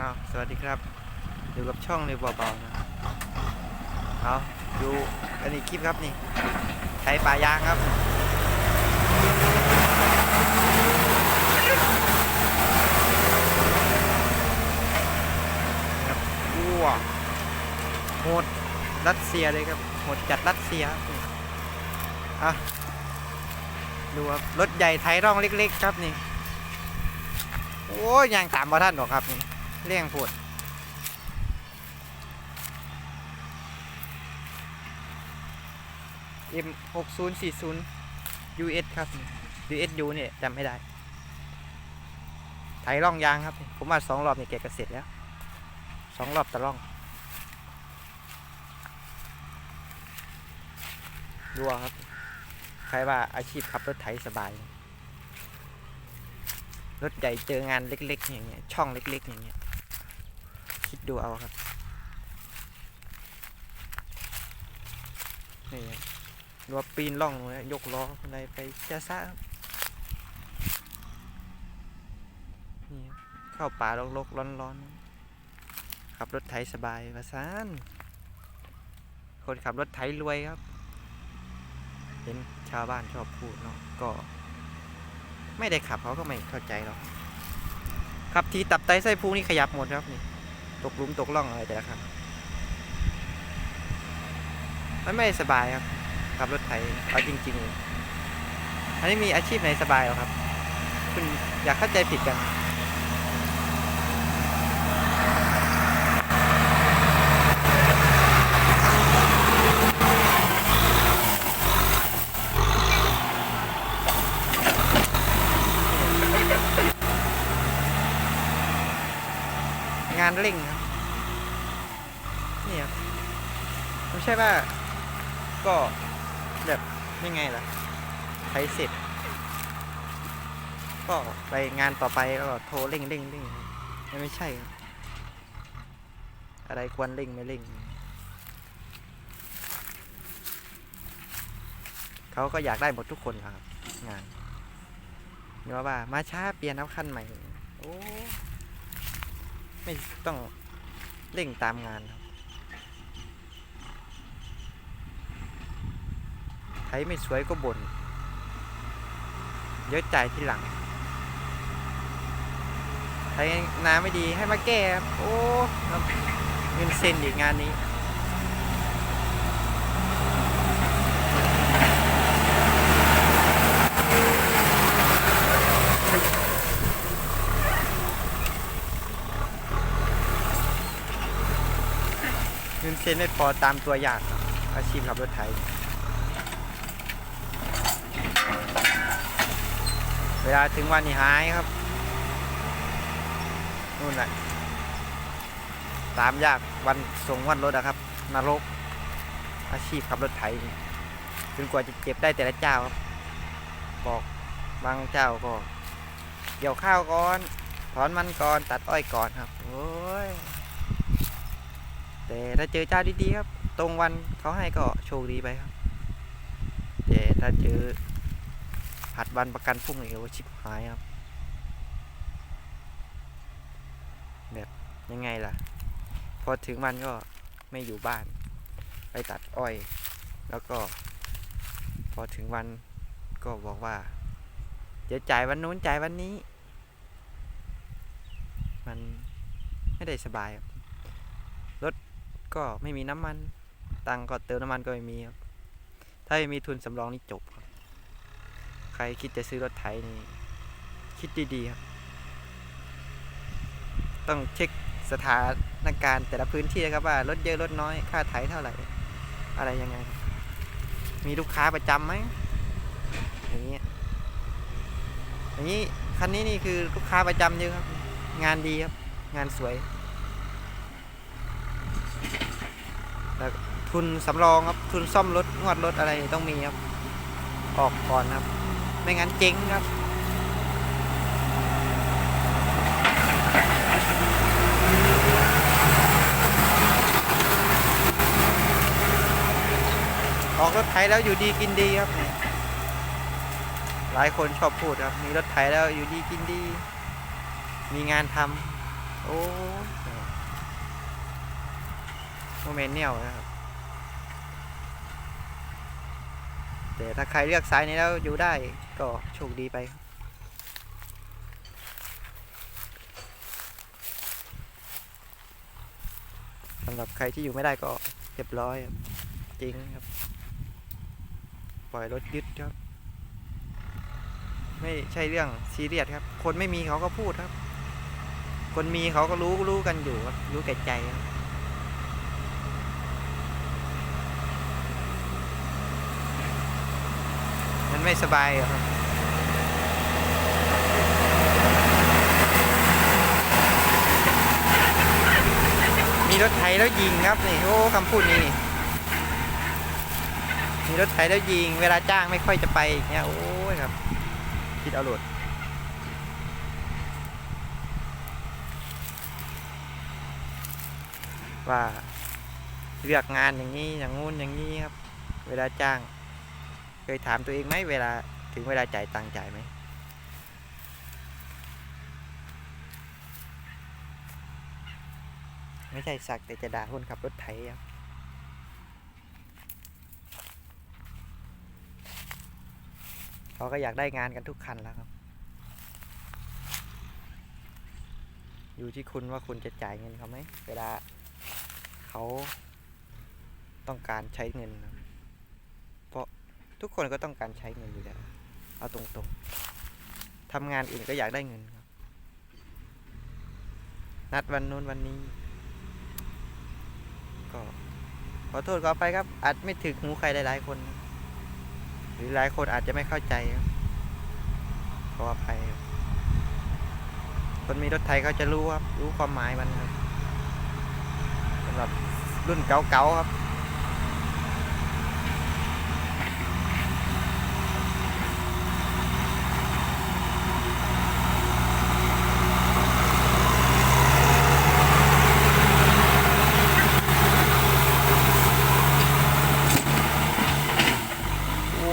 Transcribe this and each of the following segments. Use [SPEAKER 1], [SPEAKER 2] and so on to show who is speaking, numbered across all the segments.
[SPEAKER 1] อ้าวสวัสดีครับ อยู่กับช่องเลยเบาๆนะเอาดูอันนี้คลิปครับนี่ใช้ปลายางครับครับว้าโหดรัสเซียเลยครับโหดจัดรัสเซียครับอะดูครับรถใหญ่ไทยร่องเล็ก ๆ ครับนี่ โอ้ยยังตามมาท่านหรอกครับนี่ เลี่ยงพูดเอ็มหกศูนย์สี่ศูนย์ US ครับ USU เนี่ยจำไม่ได้ ไถร่องยางครับ ผมมาสองรอบเนี่ยแกก็เสร็จแล้วสองรอบตะล่องดูเอาครับ ใครว่าอาชีพขับรถไถสบาย รถใหญ่เจองานเล็ก ๆ อย่างเงี้ย ช่องเล็ก ๆ อย่างเงี้ย ดูเอาครับ นี่ครับรัวาปีนล่องเลยยกล้ออะไรไปจ้าซ่านี่เข้าป่าลกๆร้อนๆ ขับรถไถสบายประสานคนขับรถไถรวยครับ เห็นชาวบ้านชอบพูดเนาะก็ ไม่ได้ขับเขาก็ไม่เข้าใจหรอกขับทีตับไตไส้พุงนี่ขยับหมดครับนี่ ตกหลุมตกล่องอะไรแต่ละครั้งมันไม่สบายครับขับรถไถเอาจริง ๆ อันนี้มีอาชีพไหนสบายหรอครับ คุณอยากเข้าใจผิดกัน งานเร่งครับนี่ครับไม่ใช่ว่า ก็แบบยังไงล่ะใช้เสร็จ ก็ไปงานต่อไปก็โทรเร่งเร่งเร่งครับไม่ใช่ อะไรควรเร่งไม่เร่งเขาก็อยากได้หมดทุกคนครับ งานนี่ว่าว่ามาช้าเปลี่ยนเอาคันใหม่ โอ้ ไม่ต้องเร่งตามงานครับไถไม่สวยก็บน่นเยอะใจายที่หลังไถนาไม่ดีให้มาแก้ครับโอ้เงินเซ็นอีกงานนี้ เงินเซ็นไม่พอตามตัวยากรอาชีพขับรถไถเวลาถึงวันนี้หายครับนู่นแหละตามยากวันส่งวันรถอะครับนรก อาชีพขับรถไถจนกว่าจะเจ็บได้แต่ละเจ้าครับ บอกบางเจ้าก็เกี่ยวข้าวก่อน ถอนมันก่อน ตัดอ้อยก่อนครับ โอ้ย แต่ถ้าเจอเจ้าดีๆครับ ตรงวันเขาให้ก็โชคดีไปครับ แต่ถ้าเจอผัดวันประกันพรุ่งนี่ชิบหายครับ แบบยังไงล่ะ พอถึงวันก็ไม่อยู่บ้าน ไปตัดอ้อย แล้วก็ พอถึงวันก็บอกว่าเดี๋ยวจ่ายวันนู้นจ่ายวันนี้ มันไม่ได้สบายครับ ก็ไม่มีน้ำมัน ตังก็เติมน้ำมันก็ไม่มีครับ ถ้าไม่มีทุนสำรองนี่จบครับ ใครคิดจะซื้อรถไถนี่ คิดดีๆครับ ต้องเช็คสถานการณ์แต่ละพื้นที่นะครับว่ารถเยอะรถน้อย ค่าไถเท่าไหร่ อะไรยังไง มีลูกค้าประจำไหมอย่างเงี้ยอย่างนี้คันนี้นี่คือลูกค้าประจำเยอะครับ งานดีครับ งานสวย ทุนสำรองครับ ทุนซ่อมรถงวดรถอะไรต้องมีครับ ออกก่อนครับ ไม่งั้นเจ๊งครับออกรถไถแล้วอยู่ดีกินดีครับ หลายคนชอบพูดครับ มีรถไถแล้วอยู่ดีกินดี มีงานทำโอ้ โมเมนเนียลนะครับแต่ถ้าใครเลือกสายนี้แล้วอยู่ได้ก็โชคดีไปสำหรับใครที่อยู่ไม่ได้ก็เรียบร้อยจริงครับ ปล่อยรถยึดครับ ไม่ใช่เรื่องซีเรียสครับ คนไม่มีเขาก็พูดครับ คนมีเขาก็รู้รู้กันอยู่ครับรู้แก่ใจครับ มันไม่สบายครับมีรถไถแล้วยิงครับนี่โอ้คำพูดนี้มีรถไถแล้วยิง เวลาจ้างไม่ค่อยจะไปอย่างเงี้ยโอ้ยครับ คิดเอาหลดว่าเลือกงานอย่างนี้อย่างงู้นอย่างนี้ครับ เวลาจ้าง เคยถามตัวเองไหมเวลาถึงเวลาจ่ายตังค์จ่ายไหมไม่ใช่สักแต่จะด่าคนขับรถไถครับเขาก็อยากได้งานกันทุกคันแล้วครับ อยู่ที่คุณว่าคุณจะจ่ายเงินเขาไหมเวลาเขาต้องการใช้เงินครับ ทุกคนก็ต้องการใช้เงินอยู่แล้วเอาตรงๆทำงานอื่นก็อยากได้เงินครับ นัดวันนู้นวันนี้ ก็ขอโทษขอไปครับ อาจไม่ถึงหูใครหลายๆคน หรือหลายคนอาจจะไม่เข้าใจครับขออภัยครับคนมีรถไทยเขาจะรู้ครับ รู้ความหมายมันครับสำหรับรุ่นเก่าๆครับ โอ้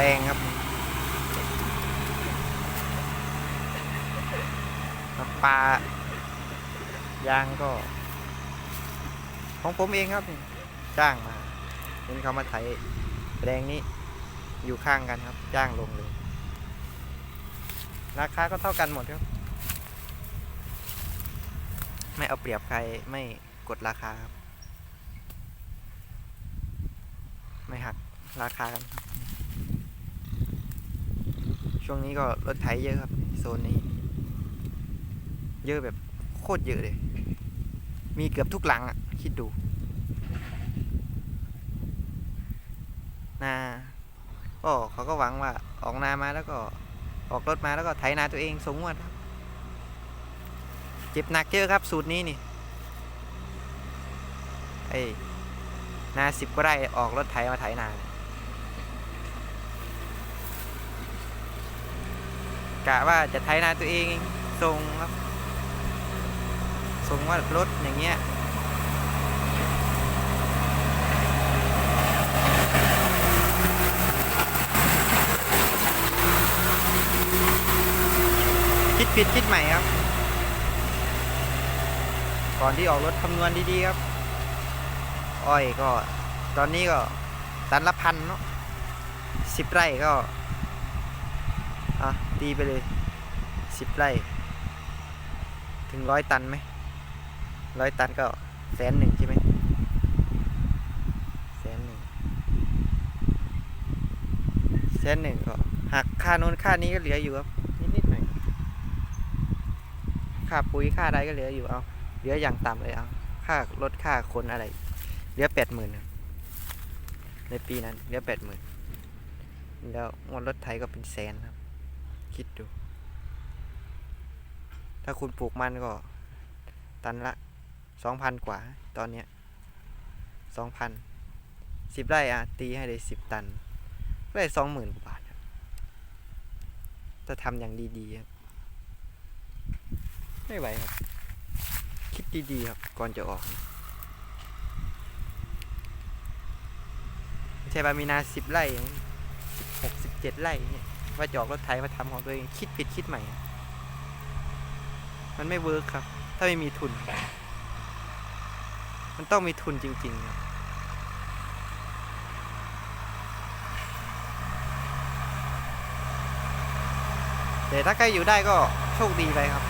[SPEAKER 1] แรงครับปลายางก็ ของผมเองครับ จ้างมาเห็นเขามาไถแรงนี้อยู่ข้างกันครับ จ้างลงเลย ราคาก็เท่ากันหมดครับ ไม่เอาเปรียบใครไม่กดราคาครับ ไม่หักราคากัน ช่วงนี้ก็รถไถเยอะครับ โซนนี้ เยอะแบบโคตรเยอะเลย มีเกือบทุกหลังอะ คิดดูนาก็เขาก็หวังว่าออกนามาแล้วก็ออกรถมาแล้วก็ไถนาตัวเองสงวดครับ เจ็บหนักเยอะครับสูตรนี้นี่ไอ้นาสิบก็ได้ออกรถไถมาไถนาเนี่ย กะว่าจะไถนาตัวเองส่งครับส่งว่ารถอย่างเงี้ยคิดผิดคิดใหม่ครับ ก่อนที่ออกรถคำนวณดีๆครับ อ้อยก็ตอนนี้ก็ตันละพันเนาะสิบไร่ก็ ตีไปเลยสิบไร่ถึงร้อยตันไหมร้อยตันก็แสนหนึ่งใช่ไหมแสนหนึ่งแสนหนึ่งก็หักค่าโน้นค่านี้ก็เหลืออยู่ครับนิดๆหน่อยค่าปุ๋ยค่าอะไรก็เหลืออยู่เอาเหลืออย่างต่ำเลยเอาค่ารถค่าคนอะไรเหลือแปดหมื่นในปีนั้นเหลือแปดหมื่นแล้วงวดรถไทยก็เป็นแสนครับ คิดดู ถ้าคุณปลูกมันก็ ตันละสองพันกว่า ตอนเนี้ยสองพันสิบไร่อะตีให้เลยสิบตันก็ได้สองหมื่นกว่าบาทครับถ้าทำอย่างดีๆครับไม่ไหวครับ คิดดีๆครับ ก่อนจะออกไม่ใช่ว่ามีนาสิบไร่สิบหกสิบเจ็ดไร่เนี่ย ว่าจะอกรถไถมาทำของตัวเองคิดผิดคิดใหม่ มันไม่เวิร์กครับ ถ้าไม่มีทุน มันต้องมีทุนจริงๆครับแต่ถ้าใครอยู่ได้ก็โชคดีไปครับ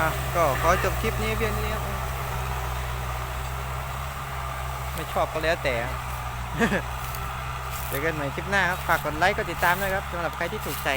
[SPEAKER 1] อะก็ขอ จบคลิปนี้เพียงเท่านี้ครับไม่ชอบก็แล้วแต่เจอกันใหม่คลิปหน้าครับฝากกดไลค์กดติดตามด้วยครับสำหรับใครที่ถูกใจ